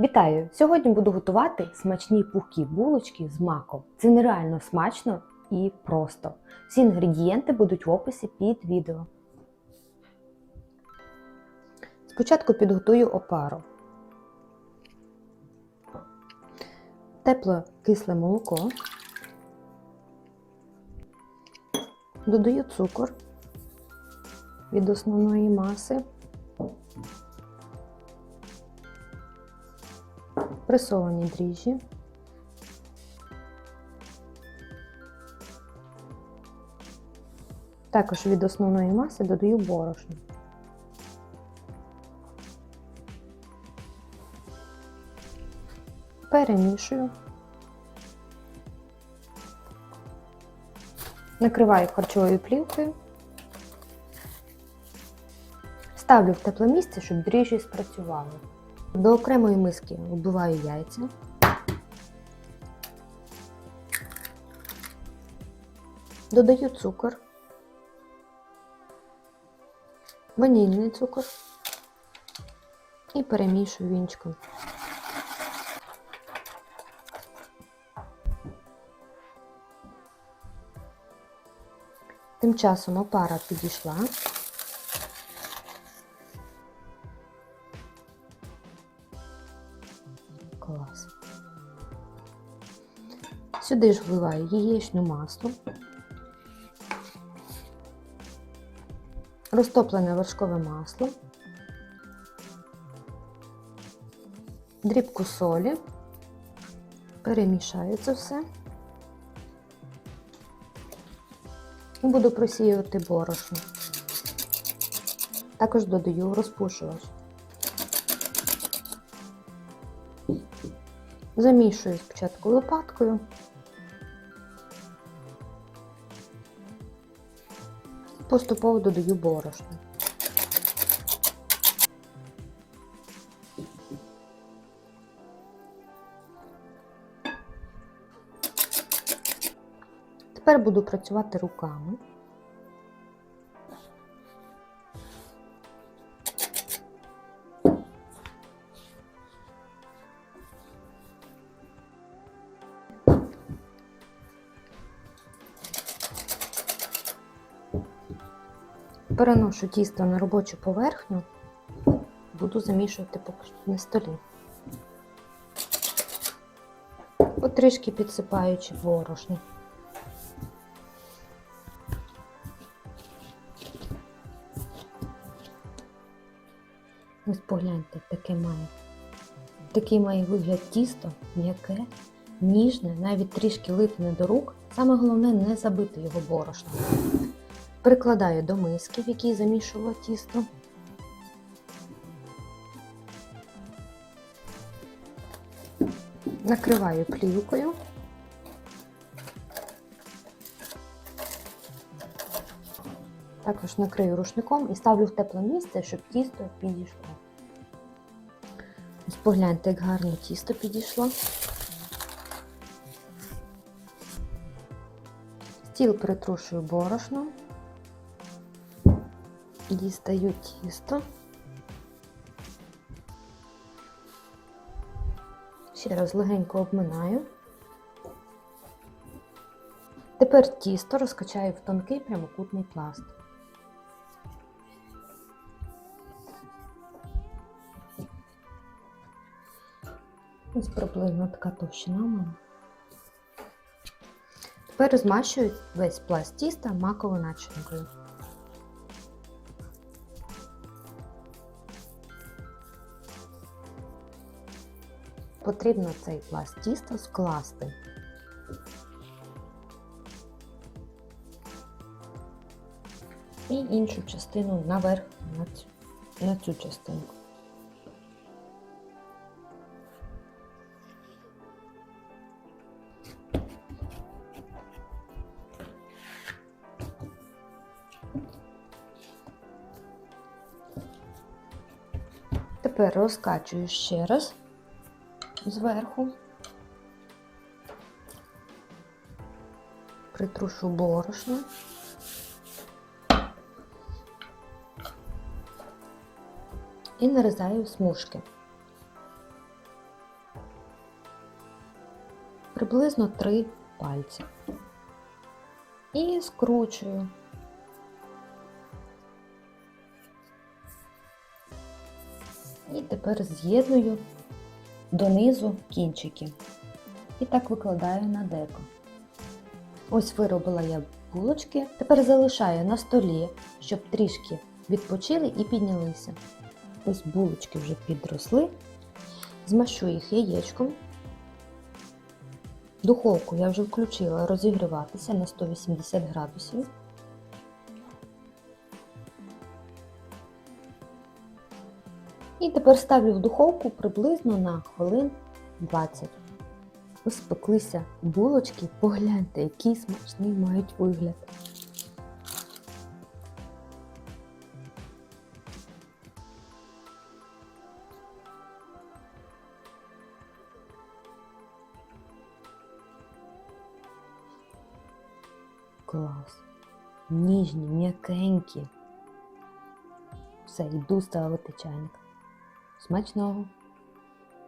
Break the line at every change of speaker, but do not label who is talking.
Вітаю! Сьогодні буду готувати смачні пухкі булочки з маком. Це нереально смачно і просто. Всі інгредієнти будуть в описі під відео. Спочатку підготую опару. Тепле кисле молоко. Додаю цукор від основної маси. Пресовані дріжджі, також від основної маси додаю борошно. Перемішую, накриваю харчовою плівкою, ставлю в тепле місце, щоб дріжджі спрацювали. До окремої миски вбиваю яйця. Додаю цукор, ванільний цукор і перемішую вінчиком. Тим часом опара підійшла. Сюди ж вливаю яєчне масло, розтоплене вершкове масло, дрібку солі, перемішаю це все. І буду просіювати борошно. Також додаю розпушувач. Замішую спочатку лопаткою. Поступово додаю борошно. Тепер буду працювати руками. Переношу тісто на робочу поверхню, буду замішувати поки що на столі. Потрішки підсипаючи борошно. Ось погляньте, таке має. Такий має вигляд тісто, м'яке, ніжне, навіть трішки липне до рук. Саме головне не забити його борошном. Прикладаю до миски, в якій замішувала тісто. Накриваю плівкою. Також накрию рушником і ставлю в тепле місце, щоб тісто підійшло. Ось погляньте, як гарно тісто підійшло. Стіл притрушую борошном. Дістаю тісто. Ще раз легенько обминаю. Тепер тісто розкачаю в тонкий прямокутний пласт. Ось приблизно така товщина у. Тепер змащую весь пласт тіста маковою начинкою. Потрібно цей пласт тіста скласти. І іншу частину наверх на цю, на цю частинку. Тепер розкачую ще раз зверху, притрушу борошно. І нарізаю смужки. приблизно 3 пальці. І скручую. І тепер з'єдную донизу кінчики. І так викладаю на деко. Ось виробила я булочки. Тепер залишаю на столі, щоб трішки відпочили і піднялися. Ось булочки вже підросли. Змащу їх яєчком. Духовку я вже включила розігріватися на 180 градусів. І тепер ставлю в духовку приблизно на хвилин 20. Ось спеклися булочки, погляньте, який смачний мають вигляд. Клас. Ніжні, м'якенькі. Все, йду ставити чайник. Смачного!